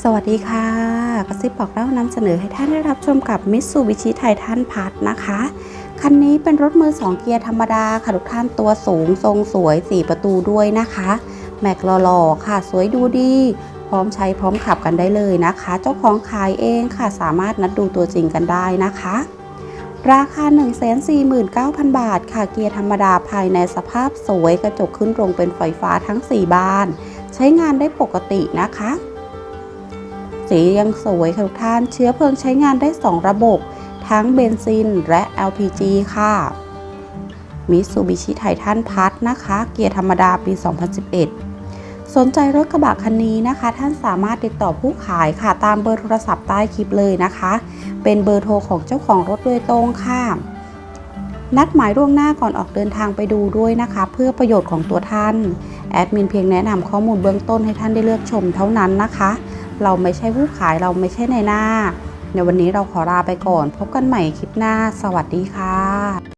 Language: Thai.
สวัสดีค่ะ กระซิบบอกเล่านำเสนอให้ท่านได้รับชมกับ Mitsubishi Titan Pass นะคะ คันนี้เป็นรถมือ 2 เกียร์ธรรมดาค่ะ ทุกท่านตัวสูงทรงสวย 4 ประตูด้วยนะคะ แม็กหล่อๆค่ะ สวยดูดี พร้อมใช้พร้อมขับกันได้เลยนะคะ เจ้าของขายเองค่ะสามารถนัดดูตัวจริงกันได้นะคะ ราคา 149,000 บาท ค่ะเกียร์ธรรมดาภายในสภาพสวยกระจกขึ้นตรงเป็นไฟฟ้าทั้ง 4 บาน ใช้งานได้ปกตินะคะ สียังสวยค่ะทุกท่าน เชื้อเพลิงใช้งานได้ 2 ระบบ ทั้งเบนซินและ LPG ค่ะ Mitsubishi Titan Pass นะคะ เกียร์ธรรมดาปี 2011 สนใจรถกระบะคันนี้นะคะ ท่านสามารถติดต่อผู้ขายค่ะ ตามเบอร์โทรศัพท์ใต้คลิปเลยนะคะ เป็นเบอร์โทรของเจ้าของรถโดยตรงค่ะนัดหมายล่วงหน้าก่อนออกเดินทางไปดูด้วยนะคะ เพื่อประโยชน์ของตัวท่าน แอดมินเพียงแนะนำข้อมูลเบื้องต้นให้ท่านได้เลือกชมเท่านั้นนะคะ เราไม่ใช่ผู้ขายเราไม่ใช่ในหน้า ในวันนี้เราขอลาไปก่อน พบกันใหม่คลิปหน้า สวัสดีค่ะ